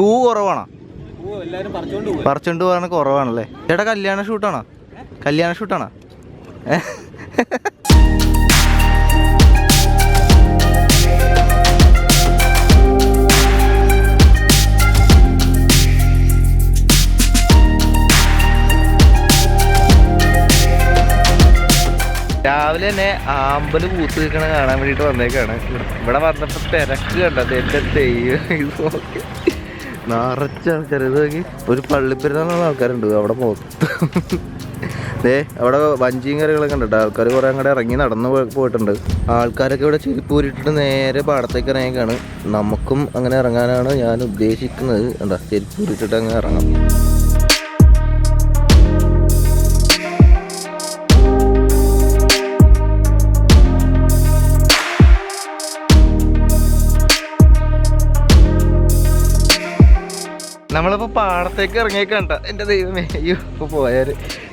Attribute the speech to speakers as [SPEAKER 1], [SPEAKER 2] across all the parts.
[SPEAKER 1] പൂ കുറവാണോ?
[SPEAKER 2] പറിച്ചോണ്ട്
[SPEAKER 1] പോകാൻ കുറവാണല്ലേ? ചേട്ടാ കല്യാണ ഷൂട്ടാണോ? കല്യാണ ഷൂട്ടാണോ? രാവിലെ തന്നെ ആമ്പൽ പൂത്ത് നിൽക്കണ കാണാൻ വേണ്ടിട്ട് വന്നേക്കാണ്. ഇവിടെ വന്നപ്പോ തിരക്ക് കണ്ടത് എന്റെ ദൈവം ഇത് നോക്കി. നിറച്ച ആൾക്കാർ ഇത് നോക്കി. ഒരു പള്ളിപ്പെരുന്നാളുള്ള ആൾക്കാരുണ്ട്. അവിടെ മൊത്തം. ഏ അവിടെ വഞ്ചിയും കറികളൊക്കെ ഉണ്ട് ആൾക്കാർ കുറെ അങ്ങോട്ട് ഇറങ്ങി നടന്നു പോയിട്ടുണ്ട്. ആൾക്കാരൊക്കെ ഇവിടെ ചെരുപ്പ് ഊരിട്ടിട്ട് നേരെ പാടത്തേക്ക് ഇറങ്ങിയേക്കാണ്. നമുക്കും അങ്ങനെ ഇറങ്ങാനാണ് ഞാൻ ഉദ്ദേശിക്കുന്നത്. എന്താ ചെരുപ്പ് ഊരിട്ടിട്ട് ഇറങ്ങാം. നമ്മളിപ്പോ പാടത്തേക്ക് ഇറങ്ങിയേക്കണ്ട എന്റെ ദൈവമേ അയ്യോ ഇപ്പോൾ പോയാൽ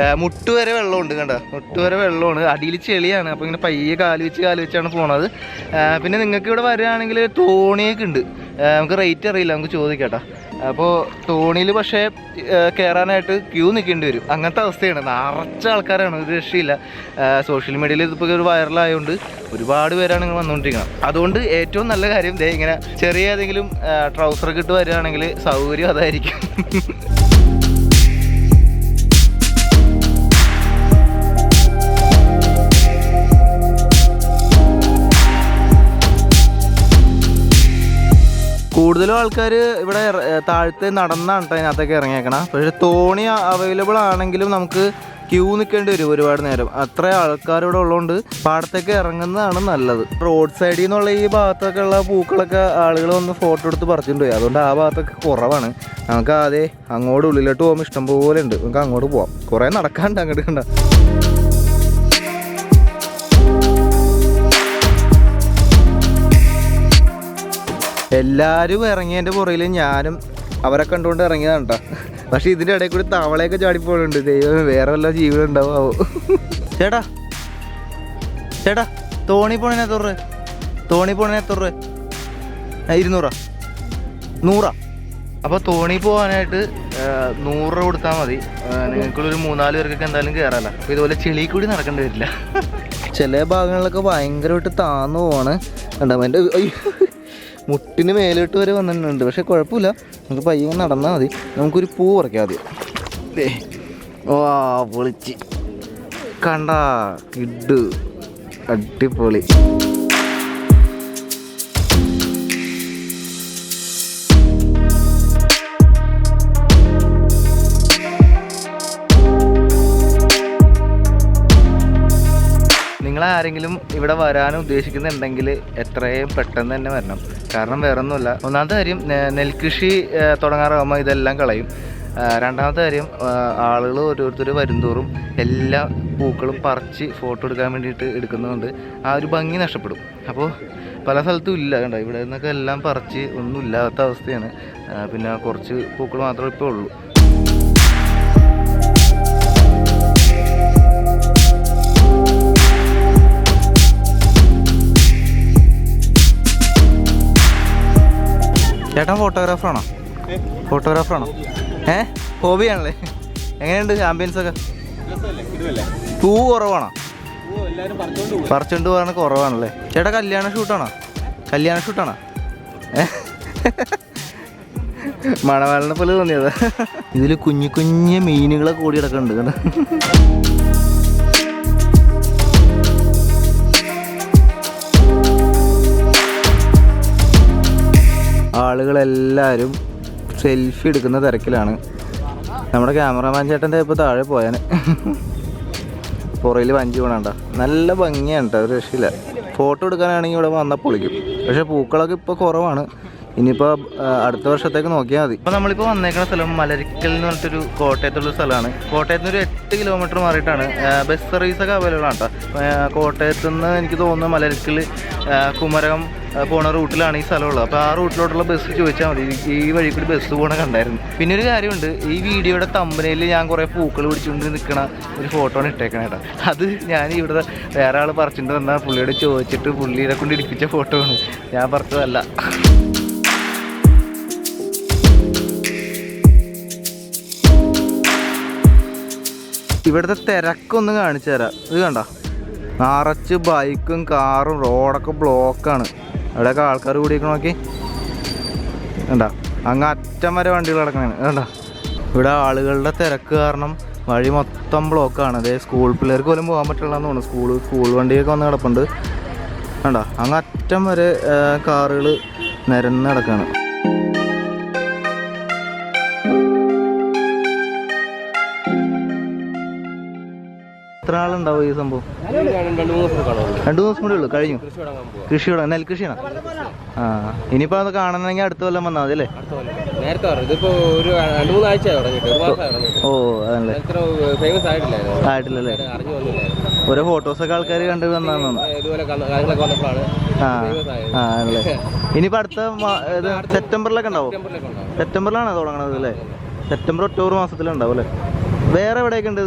[SPEAKER 1] ആ, മുട്ട് വരെ വെള്ളമുണ്ട് കണ്ട. മുട്ട് വരെ വെള്ളമാണ്. അടിയിൽ ചെളിയാണ്. അപ്പോൾ ഇങ്ങനെ പയ്യെ കാൽ വെച്ച് കാൽ വെച്ചാണ് പോണത്. പിന്നെ നിങ്ങൾക്ക് ഇവിടെ വരികയാണെങ്കിൽ തോണിയൊക്കെ ഉണ്ട്. നമുക്ക് റേറ്റ് അറിയില്ല. നമുക്ക് ചോദിക്കട്ടോ അപ്പോൾ തോണിയിൽ പക്ഷേ കയറാനായിട്ട് ക്യൂ നിൽക്കേണ്ടി വരും. അങ്ങനത്തെ അവസ്ഥയാണ്. നിറച്ച ആൾക്കാരാണ്. ഒരു രക്ഷയില്ല. സോഷ്യൽ മീഡിയയിൽ ഇതിപ്പോൾ ഒരു വൈറലായതുകൊണ്ട് ഒരുപാട് പേരാണ് ഇങ്ങനെ വന്നുകൊണ്ടിരിക്കുന്നത് അതുകൊണ്ട് ഏറ്റവും നല്ല കാര്യം ഇതേ ഇങ്ങനെ ചെറിയ ഏതെങ്കിലും ട്രൗസറൊക്കെ ഇട്ട് വരികയാണെങ്കിൽ സൗകര്യം അതായിരിക്കും. കൂടുതലും ആൾക്കാർ ഇവിടെ താഴത്തെ നടന്നാണ് അതിനകത്തൊക്കെ ഇറങ്ങിയേക്കണം. പക്ഷേ തോണി അവൈലബിൾ ആണെങ്കിലും നമുക്ക് ക്യൂ നിൽക്കേണ്ടി വരും ഒരുപാട് നേരം. അത്ര ആൾക്കാർ ഇവിടെ ഉള്ളതുകൊണ്ട് പാടത്തേക്ക് ഇറങ്ങുന്നതാണ് നല്ലത്. റോഡ് സൈഡിൽ നിന്നുള്ള ഈ ഭാഗത്തൊക്കെ ഉള്ള പൂക്കളൊക്കെ ആളുകൾ വന്ന് ഫോട്ടോ എടുത്ത് പറിച്ചിട്ടുണ്ട്. പോയി അതുകൊണ്ട് ആ ഭാഗത്തൊക്കെ കുറവാണ്. നമുക്ക് ആദ്യം അങ്ങോട്ട് ഉള്ളിലോട്ട് പോകുമ്പോൾ ഇഷ്ടംപോലെ ഉണ്ട്. നമുക്ക് അങ്ങോട്ട് പോവാം. കുറേ നടക്കാണ്ട് അങ്ങോട്ട് കണ്ട. എല്ലാവരും ഇറങ്ങിയതിന്റെ പുറകിൽ ഞാനും അവരെ കണ്ടുകൊണ്ട് ഇറങ്ങിയതാണ് കേട്ടോ പക്ഷെ ഇതിന്റെ ഇടയിൽ കൂടി തവളയൊക്കെ ചാടിപ്പോഴുണ്ട് ദൈവം വേറെ വല്ല ജീവിതം ഉണ്ടാവോ ചേട്ടാ. ചേട്ടാ തോണി പോണേ തുറ തോണി പോണേ തുറ ഇരുന്നൂറാ. നൂറാ. അപ്പോൾ തോണി പോകാനായിട്ട് നൂറ് രൂപ കൊടുത്താൽ മതി. നിങ്ങൾക്കുള്ളൊരു മൂന്നാൽ പേർക്കൊക്കെ എന്തായാലും കയറാല്ല അപ്പോൾ ഇതുപോലെ ചെളി കൂടി നടക്കേണ്ടി വരില്ല. ചില ഭാഗങ്ങളിലൊക്കെ ഭയങ്കരമായിട്ട് താന്നു പോവാണ്. എന്റെ അയ്യോ. മുട്ടിന് മേലോട്ട് വരെ വന്നിട്ടുണ്ട്. പക്ഷെ കുഴപ്പമില്ല. നമുക്ക് പയ്യെ നടന്നാൽ മതി. നമുക്കൊരു പൂ പറിക്കാം ആദ്യം. ദേ വാ പൊളിച്ച്. കണ്ട കിഡ് അടിപൊളി. ആരെങ്കിലും ഇവിടെ വരാൻ ഉദ്ദേശിക്കുന്നുണ്ടെങ്കിൽ എത്രയും പെട്ടെന്ന് തന്നെ വരണം. കാരണം വേറെ ഒന്നുമില്ല ഒന്നാമത്തെ കാര്യം നെൽകൃഷി തുടങ്ങാറാകുമ്പോൾ ഇതെല്ലാം കളയും. രണ്ടാമത്തെ കാര്യം ആളുകൾ ഓരോരുത്തർ വരുംതോറും എല്ലാ പൂക്കളും പറിച്ച് ഫോട്ടോ എടുക്കാൻ വേണ്ടിയിട്ട് എടുക്കുന്നതുകൊണ്ട് ആ ഒരു ഭംഗി നഷ്ടപ്പെടും. അപ്പോൾ പല സ്ഥലത്തും ഇല്ല കണ്ടോ? ഇവിടെ നിന്നൊക്കെ എല്ലാം പറിച്ച് ഒന്നും ഇല്ലാത്ത അവസ്ഥയാണ്. പിന്നെ കുറച്ച് പൂക്കൾ മാത്രമേ ഇപ്പോൾ ഉള്ളൂ. ചേട്ടൻ ഫോട്ടോഗ്രാഫറാണോ ഫോട്ടോഗ്രാഫറാണോ ഏ? ഹോബിയാണല്ലേ എങ്ങനെയുണ്ട് ചാമ്പ്യൻസ് ഒക്കെ? പൂ കുറവാണോ? പറിച്ചുകൊണ്ട് പോകാൻ കുറവാണല്ലേ? ചേട്ടാ കല്യാണ ഷൂട്ടാണോ കല്യാണ ഷൂട്ടാണോ? മണവാളിനെ പോലെ തോന്നിയത്. ഇതിൽ കുഞ്ഞു കുഞ്ഞു മീനുകളെ കൂടി കിടക്കുന്നുണ്ട് കണ്ടോ? ആളുകളെല്ലാവരും സെൽഫി എടുക്കുന്ന തിരക്കിലാണ്. നമ്മുടെ ക്യാമറമാൻ ചേട്ടന്റെ ഇപ്പോൾ താഴെ പോയാൽ പുറയിൽ വഞ്ചി വേണണ്ട. നല്ല ഭംഗിയാണ് കേട്ടോ ഒരു രക്ഷയില്ല. ഫോട്ടോ എടുക്കാനാണെങ്കിൽ ഇവിടെ വന്നാൽ പൊളിക്കും. പക്ഷേ പൂക്കളൊക്കെ ഇപ്പോൾ കുറവാണ്. ഇനിയിപ്പോൾ അടുത്ത വർഷത്തേക്ക് നോക്കിയാൽ മതി. ഇപ്പോൾ നമ്മളിപ്പോൾ വന്നേക്കുന്ന സ്ഥലം മലരിക്കൽ എന്ന് പറഞ്ഞിട്ടൊരു കോട്ടയത്തുള്ള സ്ഥലമാണ്. കോട്ടയത്ത് നിന്ന് ഒരു എട്ട് കിലോമീറ്റർ മാറിയിട്ടാണ് ബസ് സർവീസൊക്കെ അവൈലബിൾ ആണ് കേട്ടോ കോട്ടയത്ത് നിന്ന് എനിക്ക് തോന്നുന്നു മലരിക്കൽ കുമരകം പോണ റൂട്ടിലാണ് ഈ സ്ഥലമുള്ളത് അപ്പോൾ ആ റൂട്ടിലോട്ടുള്ള ബസ് ചോദിച്ചാൽ മതി. ഈ വഴി കൂടി ബസ് പോകണ കണ്ടായിരുന്നു. പിന്നെ ഒരു കാര്യമുണ്ട്. ഈ വീഡിയോയുടെ തമ്പനയിൽ ഞാൻ കുറേ പൂക്കൾ പിടിച്ചുകൊണ്ട് നിൽക്കണ ഒരു ഫോട്ടോ ആണ് ഇട്ടേക്കണേ കേട്ടോ അത് ഞാൻ ഇവിടെ വേറെ ആൾ പറിച്ചിട്ട് വന്നാൽ പുള്ളിയോട് ചോദിച്ചിട്ട് പുള്ളിയെ കൊണ്ട് ഇടിപ്പിച്ച ഫോട്ടോ ആണ്. ഞാൻ പറഞ്ഞതല്ല. ഇവിടുത്തെ തിരക്കൊന്ന് കാണിച്ചു തരാം. ഇത് കണ്ട? നിറച്ച് ബൈക്കും കാറും റോഡൊക്കെ ബ്ലോക്കാണ് അവിടെയൊക്കെ ആൾക്കാർ കൂടിയൊക്കെ നോക്കി. വേണ്ട അങ്ങ് അറ്റം വരെ വണ്ടികൾ കിടക്കണേ വേണ്ട ഇവിടെ ആളുകളുടെ തിരക്ക് കാരണം വഴി മൊത്തം ബ്ലോക്കാണ് അതേ സ്കൂൾ പിള്ളേർക്ക് പോലും പോകാൻ പറ്റില്ലെന്ന് തോന്നുന്നു. സ്കൂൾ സ്കൂൾ വണ്ടിയൊക്കെ വന്ന് കിടപ്പുണ്ട്. വേണ്ട അങ്ങ് അറ്റം വരെ കാറുകൾ നിരന്ന് കിടക്കാണ് എത്ര ആളുണ്ടാവും ഈ സംഭവം?
[SPEAKER 2] രണ്ട് ദിവസം
[SPEAKER 1] കൂടെ ഉള്ളു കഴിഞ്ഞു.
[SPEAKER 2] കൃഷി തുടങ്ങാൻ
[SPEAKER 1] നെൽകൃഷിയാണ് ആ ഇനിയിപ്പോ അത് കാണണമെങ്കിൽ അടുത്ത കൊല്ലം വന്നാൽ മതി അല്ലേ? ഓ അതല്ലേ. ആയിട്ടില്ലല്ലേ ഓരോ ഫോട്ടോസൊക്കെ ആൾക്കാർ കണ്ടു വന്നാണ് ആ ആണല്ലേ ഇനിയിപ്പോ അടുത്ത സെപ്റ്റംബറിലൊക്കെ ഉണ്ടാവും? സെപ്റ്റംബറിലാണ് തുടങ്ങണത് അല്ലേ? സെപ്റ്റംബർ ഒക്ടോബർ മാസത്തിലുണ്ടാവും അല്ലേ? വേറെ എവിടെയൊക്കെ ഉണ്ട്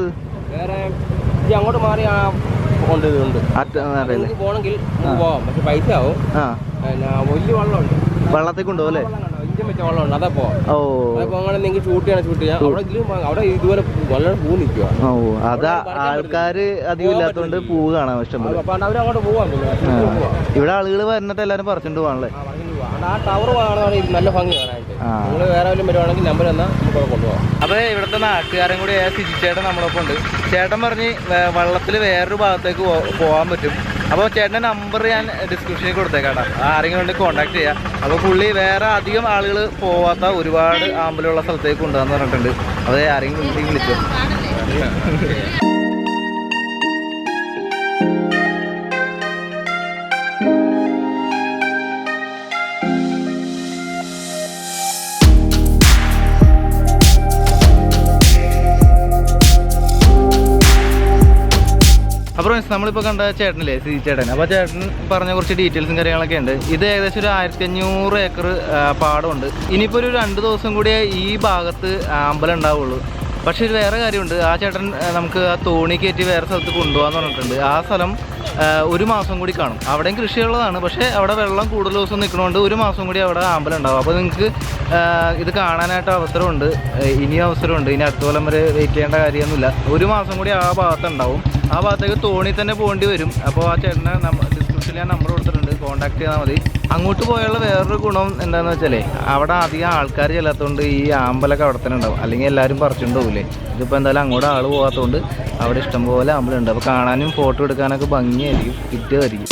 [SPEAKER 2] വേറെ ഈ അങ്ങോട്ട് മാറി ആ നമുക്ക് പോകണമെങ്കിൽ പോവാം. പക്ഷെ പൈസ ആവും.
[SPEAKER 1] ആ.
[SPEAKER 2] പിന്നെ വലിയ വെള്ളമുണ്ട്.
[SPEAKER 1] വെള്ളത്തിൽ കൊണ്ടുപോകും അല്ലേ?
[SPEAKER 2] വെള്ളം കണ്ടോ? ഇഞ്ചം വെച്ച വെള്ളമുണ്ട്. അതാ പോവാം.
[SPEAKER 1] ഓ.
[SPEAKER 2] അത് പോകണമെങ്കിൽ നിങ്ങൾക്ക് ഷൂട്ട് ചെയ്യണം ഷൂട്ട് ചെയ്യാം. അവിടെ ഇതിലും അവിടെ ഇതുപോലെ വെള്ളം പൂ നിൽക്കുക
[SPEAKER 1] അത് ആൾക്കാർ അധികം ഇല്ലാത്തതുകൊണ്ട് പൂവ് കാണാൻ ഇഷ്ടം
[SPEAKER 2] അപ്പൊ
[SPEAKER 1] ആ. ഇവിടെ ആളുകൾ വരുന്നിട്ട് എല്ലാരും പറിച്ചിട്ട് പോകാനല്ലേ
[SPEAKER 2] ആ. ടവർ കാണുന്നതാണ് നല്ല ഭംഗി
[SPEAKER 1] ആ.
[SPEAKER 2] നിങ്ങൾ വേറെ വല്ലതും വരുവാണെങ്കിൽ നമ്പർ നമുക്ക് അവിടെ കൊണ്ടുപോകാം.
[SPEAKER 1] അപ്പോൾ ഇവിടുത്തെ നാട്ടുകാരും കൂടി ആയ സിജി ചേട്ടൻ നമ്മളൊപ്പം ഉണ്ട്. ചേട്ടൻ പറഞ്ഞ് വള്ളത്തിൽ വേറൊരു ഭാഗത്തേക്ക് പോകാൻ പറ്റും. അപ്പോൾ ചേട്ടന്റെ നമ്പർ ഞാൻ ഡിസ്ക്രിപ്ഷനിൽ കൊടുത്തേക്കാട്ടാ. ആരെങ്കിലും വേണ്ടി കോൺടാക്ട് ചെയ്യാം. അപ്പോൾ പുള്ളി വേറെ അധികം ആളുകൾ പോവാത്ത ഒരുപാട് ആമ്പലുള്ള സ്ഥലത്തേക്ക് കൊണ്ടുവന്ന് പറഞ്ഞിട്ടുണ്ട് അതെ ആരെങ്കിലും വിളിച്ചു. അപ്പോൾ നമ്മളിപ്പോൾ കണ്ട ചേട്ടനില്ലേ സി ചേട്ടൻ. അപ്പോൾ ചേട്ടൻ പറഞ്ഞ കുറച്ച് ഡീറ്റെയിൽസും കാര്യങ്ങളൊക്കെ ഉണ്ട്. ഇത് ഏകദേശം ഒരു ആയിരത്തി അഞ്ഞൂറ് ഏക്കർ പാടമുണ്ട്. ഇനിയിപ്പോൾ ഒരു രണ്ട് ദിവസം കൂടിയേ ഈ ഭാഗത്ത് അമ്പലം ഉണ്ടാവുള്ളൂ. പക്ഷേ ഒരു വേറെ കാര്യമുണ്ട്. ആ ചേട്ടൻ നമുക്ക് ആ തോണി കയറ്റി വേറെ സ്ഥലത്ത് കൊണ്ടുപോകാന്ന് പറഞ്ഞിട്ടുണ്ട്. ആ സ്ഥലം ഒരു മാസം കൂടി കാണും. അവിടെയും കൃഷിയുള്ളതാണ്. പക്ഷേ അവിടെ വെള്ളം കൂടുതൽ ദിവസം നിൽക്കണോണ്ട് ഒരു മാസം കൂടി അവിടെ ആമ്പലുണ്ടാവും അപ്പോൾ നിങ്ങൾക്ക് ഇത് കാണാനായിട്ട് അവസരമുണ്ട്. ഇനിയും അവസരമുണ്ട്. ഇനി അടുത്ത കൊല്ലം വരെ വെയിറ്റ് ചെയ്യേണ്ട കാര്യമൊന്നുമില്ല. ഒരു മാസം കൂടി ആ ഭാഗത്തുണ്ടാവും ആ ഭാഗത്തേക്ക് തോണി തന്നെ പോകേണ്ടി വരും. അപ്പോൾ ആ ചേട്ടനെ ഡിസ്ക്രിപ്ഷനിൽ ഞാൻ നമ്പർ കൊടുത്തിട്ടുണ്ട്. കോൺടാക്ട് ചെയ്താൽ മതി. അങ്ങോട്ട് പോയുള്ള വേറൊരു ഗുണം എന്താണെന്ന് വെച്ചാലേ അവിടെ അധികം ആൾക്കാർ ചെല്ലാത്തതുകൊണ്ട് ഈ ആമ്പലൊക്കെ അവിടെ തന്നെ ഉണ്ടാവും. അല്ലെങ്കിൽ എല്ലാവരും പറിച്ചുകൊണ്ട് പോകില്ലേ ഇതിപ്പോൾ എന്തായാലും അങ്ങോട്ട് ആൾ പോകാത്തതുകൊണ്ട് അവിടെ ഇഷ്ടംപോലെ ആമ്പലുണ്ട് അപ്പോൾ കാണാനും ഫോട്ടോ എടുക്കാനൊക്കെ ഭംഗിയായിരിക്കും. കിട്ടുമായിരിക്കും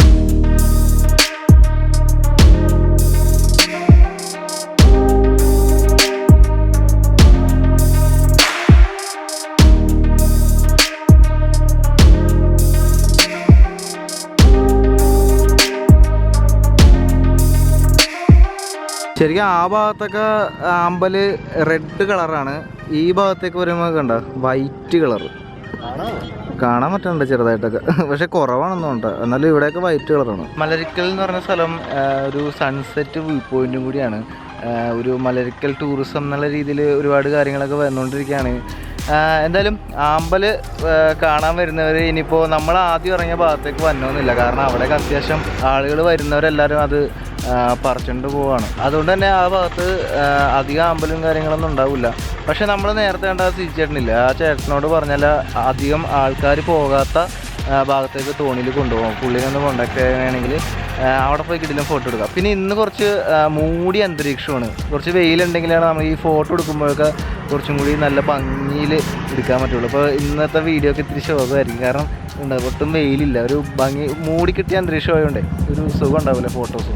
[SPEAKER 1] ശരിക്കും ആ ഭാഗത്തൊക്കെ ആമ്പൽ റെഡ് കളറാണ് ഈ ഭാഗത്തേക്ക് വരുമ്പോൾ കണ്ട? വൈറ്റ് കളർ കാണാൻ പറ്റണ്ട ചെറുതായിട്ടൊക്കെ. പക്ഷെ കുറവാണെന്ന് കൊണ്ട എന്നാലും ഇവിടെയൊക്കെ വൈറ്റ് കളറാണ് മലരിക്കൽ എന്ന് പറഞ്ഞ സ്ഥലം ഒരു സൺസെറ്റ് വ്യൂ പോയിന്റും കൂടിയാണ്. ഒരു മലരിക്കൽ ടൂറിസം എന്നുള്ള രീതിയിൽ ഒരുപാട് കാര്യങ്ങളൊക്കെ വന്നുകൊണ്ടിരിക്കുകയാണ്. എന്തായാലും ആമ്പൽ കാണാൻ വരുന്നവർ ഇനിയിപ്പോൾ നമ്മൾ ആദ്യം ഇറങ്ങിയ ഭാഗത്തേക്ക് വന്നോന്നില്ല. കാരണം അവിടെയൊക്കെ അത്യാവശ്യം ആളുകൾ വരുന്നവരെല്ലാവരും അത് പറിച്ചുകൊണ്ട് പോവാണ്. അതുകൊണ്ട് തന്നെ ആ ഭാഗത്ത് അധികം അമ്പലും കാര്യങ്ങളൊന്നും ഉണ്ടാവില്ല. പക്ഷെ നമ്മൾ നേരത്തെ കണ്ട ആ ചേട്ടനില്ല ആ ചേട്ടനോട് പറഞ്ഞാൽ അധികം ആൾക്കാർ പോകാത്ത ഭാഗത്തേക്ക് തോണിയിൽ കൊണ്ടുപോകും. പുള്ളിനെ ഒന്ന് കോണ്ടാക്ട് ചെയ്യുകയാണെങ്കിൽ അവിടെ പോയി കിടിലും ഫോട്ടോ എടുക്കാം. പിന്നെ ഇന്ന് കുറച്ച് മൂടി അന്തരീക്ഷമാണ്. കുറച്ച് വെയിലുണ്ടെങ്കിലാണ് നമ്മൾ ഈ ഫോട്ടോ എടുക്കുമ്പോഴൊക്കെ കുറച്ചും കൂടി നല്ല ഭംഗിയിൽ എടുക്കാൻ പറ്റുള്ളൂ. അപ്പോൾ ഇന്നത്തെ വീഡിയോ ഒക്കെ ഇത്തിരി ശോകമായിരിക്കും. കാരണം ഉണ്ട് ഒട്ടും വെയിലില്ല ഒരു ഭംഗി മൂടി കിട്ടിയ അന്തരീക്ഷം ആയതുകൊണ്ടേ ഒരു സുഖം ഉണ്ടാവില്ല ഫോട്ടോസ്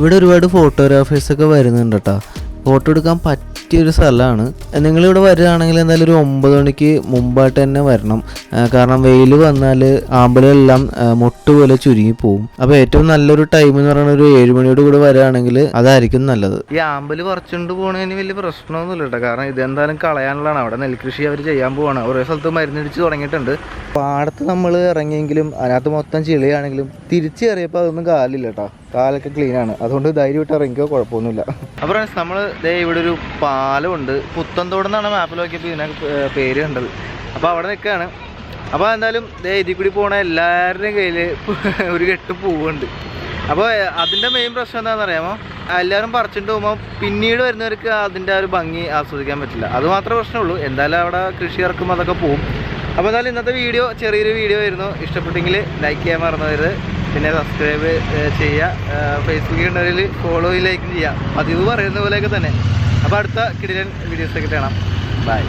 [SPEAKER 1] ഇവിടെ ഒരുപാട് ഫോട്ടോഗ്രാഫേഴ്സ് ഒക്കെ വരുന്നുണ്ട് കേട്ടോ. ഫോട്ടോ എടുക്കാൻ പറ്റിയൊരു സ്ഥലമാണ്. നിങ്ങളിവിടെ വരികയാണെങ്കിൽ എന്തായാലും ഒരു ഒമ്പത് മണിക്ക് മുമ്പായിട്ട് തന്നെ വരണം. കാരണം വെയിൽ വന്നാൽ ആമ്പലെല്ലാം മുട്ട പോലെ ചുരുങ്ങി പോകും അപ്പോൾ ഏറ്റവും നല്ലൊരു ടൈം എന്ന് പറയുന്നത് ഒരു ഏഴ് മണിയോട് കൂടി വരികയാണെങ്കിൽ അതായിരിക്കും നല്ലത്. ഈ ആമ്പൽ പറിച്ചുകൊണ്ട് പോകണതിന് വലിയ പ്രശ്നമൊന്നുമില്ല കേട്ടോ. കാരണം ഇതെന്തായാലും കളയാനുള്ളതാണ്. അവിടെ നെൽകൃഷി അവർ ചെയ്യാൻ പോവാണ്. ഓരോ സ്ഥലത്ത് മരുന്നിടിച്ച് തുടങ്ങിയിട്ടുണ്ട്. പാടത്ത് നമ്മൾ ഇറങ്ങിയെങ്കിലും അതിനകത്ത് മൊത്തം ചെളിയാണെങ്കിലും തിരിച്ചു കയറിയപ്പോൾ അതൊന്നും കാലില്ല കേട്ടോ. കാലൊക്കെ ക്ലീനാണ് അതുകൊണ്ട് ധൈര്യമായിട്ട് ഇറങ്ങിക്കോ കുഴപ്പമൊന്നുമില്ല. അപ്പോൾ നമ്മൾ ഇവിടെ ഒരു പാലമുണ്ട് പുത്തൻതോട് എന്നാണ് മാപ്പിൽ നോക്കിയപ്പോൾ ഇതിനെ പേര് കണ്ടത്. അപ്പോൾ അവിടെ നിൽക്കുകയാണ് അപ്പോൾ എന്തായാലും ദേ ഇതിൽ കൂടി പോണ എല്ലാവരുടെയും കയ്യിൽ ഒരു കെട്ട് പൂവുണ്ട്. അപ്പോൾ അതിന്റെ മെയിൻ പ്രശ്നം എന്താണെന്ന് അറിയാമോ എല്ലാവരും പറിച്ചിട്ട് പോകുമ്പോൾ പിന്നീട് വരുന്നവർക്ക് അതിന്റെ ഒരു ഭംഗി ആസ്വദിക്കാൻ പറ്റില്ല. അത് മാത്രമേ പ്രശ്നമുള്ളൂ. എന്തായാലും അവിടെ കൃഷി ഇറക്കുമ്പോൾ അതൊക്കെ പോകും അപ്പോൾ എന്തായാലും ഇന്നത്തെ വീഡിയോ ചെറിയൊരു വീഡിയോ ആയിരുന്നു. ഇഷ്ടപ്പെട്ടെങ്കിൽ ലൈക്ക് ചെയ്യാൻ മറന്നുവരുത്. പിന്നെ സബ്സ്ക്രൈബ് ചെയ്യുക. ഫേസ്ബുക്കിൽ ഉണ്ടവരിൽ ഫോളോ ലൈക്കും ചെയ്യുക. പതിവ് പറയുന്ന പോലെയൊക്കെ തന്നെ. അപ്പോൾ അടുത്ത കിടിലൻ വീഡിയോസൊക്കെ കാണാം. ബൈ